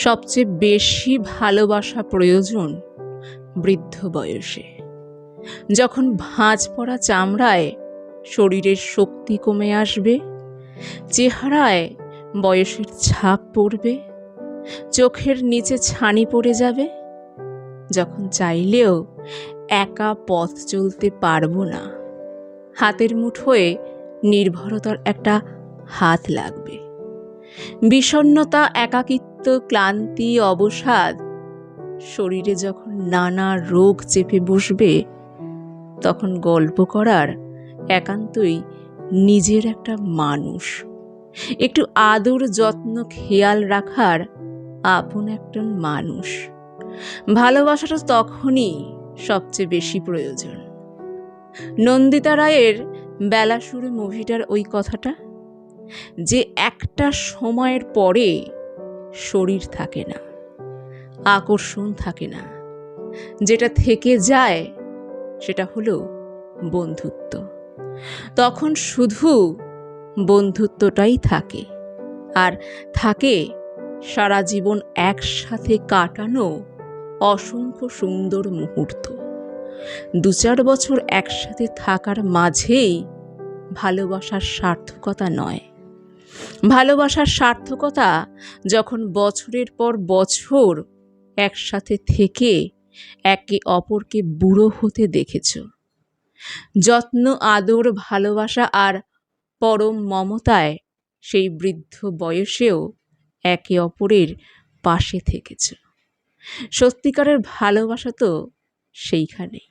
সবচেয়ে বেশি ভালোবাসা প্রয়োজন বৃদ্ধ বয়সে। যখন ভাঁজ পড়া চামড়ায় শরীরের শক্তি কমে আসবে, চেহারায় বয়সের ছাপ পড়বে, চোখের নিচে ছানি পড়ে যাবে, যখন চাইলেও একা পথ চলতে পারব না, হাতের মুঠোয় নির্ভরতার একটা হাত লাগবে। বিষণ্ণতা, একাকিত্ব, ক্লান্তি, অবসাদ, শরীরে যখন নানা রোগ চেপে বসবে, তখন গল্প করার একান্তই নিজের একটা মানুষ। একটু আদর, যত্ন, খেয়াল রাখার আপন একজন মানুষ। ভালোবাসাটা তখনই সবচেয়ে বেশি প্রয়োজন। নন্দিতা রায়ের বেলা শুরু মুভিটার ওই কথাটা যে একটা সময়ের পরে শরীর থাকে না, আকর্ষণ থাকে না। যেটা থেকে যায়, সেটা হলো বন্ধুত্ব। তখন শুধু বন্ধুত্বটাই থাকে, আর থাকে সারা জীবন একসাথে কাটানো অসংখ্য সুন্দর মুহূর্ত। দু চার বছর একসাথে থাকার মাঝেই ভালোবাসার সার্থকতা নয়। ভালোবাসার সার্থকতা যখন বছরের পর বছর একসাথে থেকে একে অপরকে বুড়ো হতে দেখেছ। যত্ন, আদর, ভালোবাসা আর পরম মমতায় সেই বৃদ্ধ বয়সেও একে অপরের পাশে থেকেছ। সত্যিকারের ভালোবাসা তো সেইখানেই।